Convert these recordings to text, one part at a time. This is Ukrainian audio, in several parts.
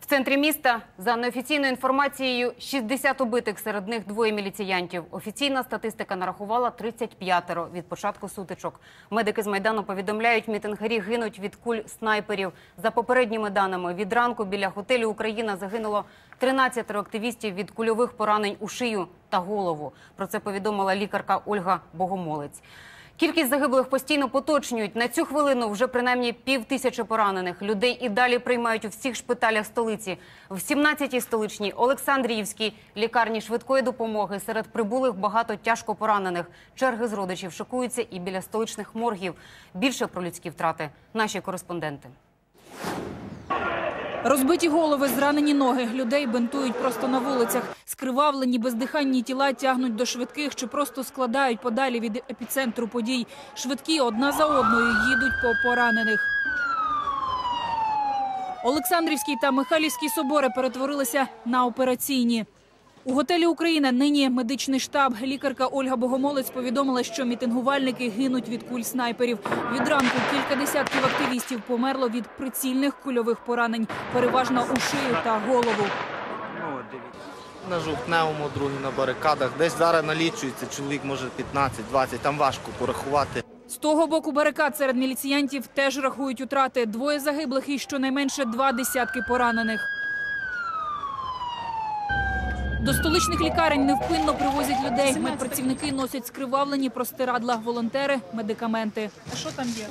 В центрі міста, за неофіційною інформацією, 60 убитих, серед них двоє міліціянтів. Офіційна статистика нарахувала 35 від початку сутичок. Медики з Майдану повідомляють, мітингарі гинуть від куль снайперів. За попередніми даними, від ранку біля готелю «Україна» загинуло 13 активістів від кульових поранень у шию та голову. Про це повідомила лікарка Ольга Богомолець. Кількість загиблих постійно поточнюють. На цю хвилину вже принаймні пів тисячі поранених. Людей і далі приймають у всіх шпиталях столиці. В 17-й столичній Олександріївській лікарні швидкої допомоги серед прибулих багато тяжко поранених. Черги з родичів шокуються і біля столичних моргів. Більше про людські втрати наші кореспонденти. Розбиті голови, зранені ноги. Людей бинтують просто на вулицях. Скривавлені, бездиханні тіла тягнуть до швидких чи просто складають подалі від епіцентру подій. Швидкі одна за одною їдуть по поранених. Олександрівський та Михайлівський собори перетворилися на операційні. У готелі Україна нині медичний штаб. Лікарка Ольга Богомолець повідомила, що мітингувальники гинуть від куль снайперів. Від ранку кілька десятків активістів померло від прицільних кульових поранень, переважно у шию та голову. Ну, На жовтневому, другий на барикадах. Десь зараз налічується чоловік, може 15-20, там важко порахувати. З того боку барикад серед міліціянтів теж рахують утрати. Двоє загиблих і щонайменше два десятки поранених. До столичних лікарень невпинно привозять людей. Медпрацівники носять скривавлені простирадла, волонтери, медикаменти. А що там є?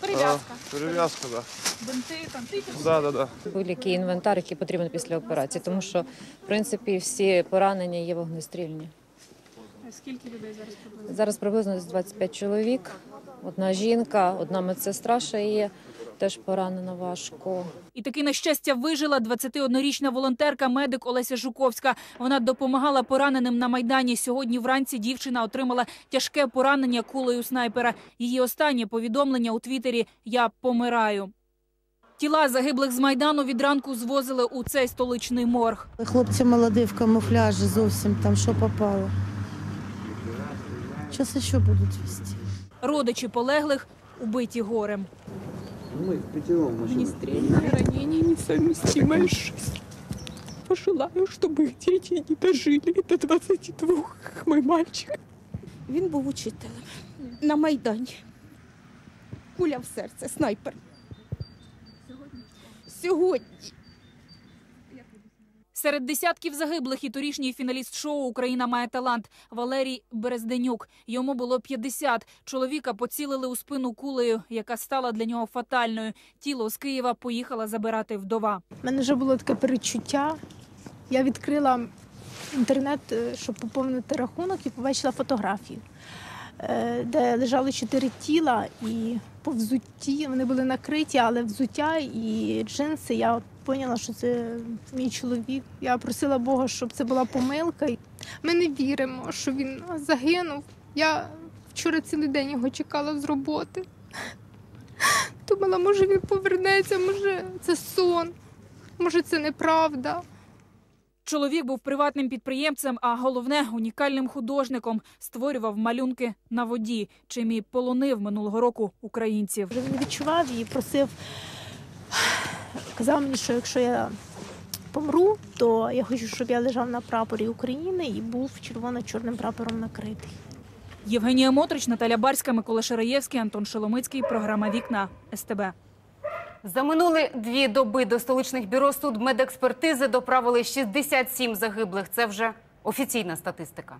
Перев'язка. Перев'язка, да. Бинти, там Да, да, да. будь-який інвентар, який потрібен після операції, тому що в принципі всі поранення є вогнестрільні. Скільки людей зараз приблизно? Зараз приблизно десь 25 чоловік. Одна жінка, одна медсестра ще є, теж поранена важко. І таки на щастя вижила 21-річна волонтерка медик Олеся Жуковська. Вона допомагала пораненим на майдані. Сьогодні вранці дівчина отримала тяжке поранення кулею снайпера. Її останнє повідомлення у Твіттері Я помираю. Тіла загиблих з майдану від ранку звозили у цей столичний морг. Хлопці молоді в камуфляжі зовсім там що попало. Зараз ще будуть вести. Родичі полеглих убиті горем. Ранение несовместимая с. Пожелаю, чтобы их дети не дожили до 22, мой мальчик. Він був учителем на Майдані. Куля в серце, снайпер. Сьогодні. Серед десятків загиблих і торішній фіналіст шоу Україна має талант Валерій Березденюк. Йому було 50. Чоловіка поцілили у спину кулею, яка стала для нього фатальною. Тіло з Києва поїхала забирати вдова. У мене вже було таке перечуття. Я відкрила інтернет, е, щоб поповнити рахунок, і побачила фотографію, е, де лежали чотири тіла, і по взутті вони були накриті, але взуття і джинси. Я поняла, що це мій чоловік. Я просила Бога, щоб це була помилка. Ми не віримо, що він загинув. Я вчора цілий день його чекала з роботи. Думала, може він повернеться, може це сон, може це неправда. Чоловік був приватним підприємцем, а головне унікальним художником. Створював малюнки на воді, чим і полонив минулого року українців. Він відчував і просив, казав мені, що якщо я помру, то я хочу, щоб я лежав на прапорі України і був червоно-чорним прапором накритий. Євгенія Мотрич, Наталя Барська, Микола Шараєвський, Антон Шоломицький. Програма Вікна СТБ. За минулі дві доби до столичних бюро судмедекспертизи доправили 67 загиблих. Це вже офіційна статистика.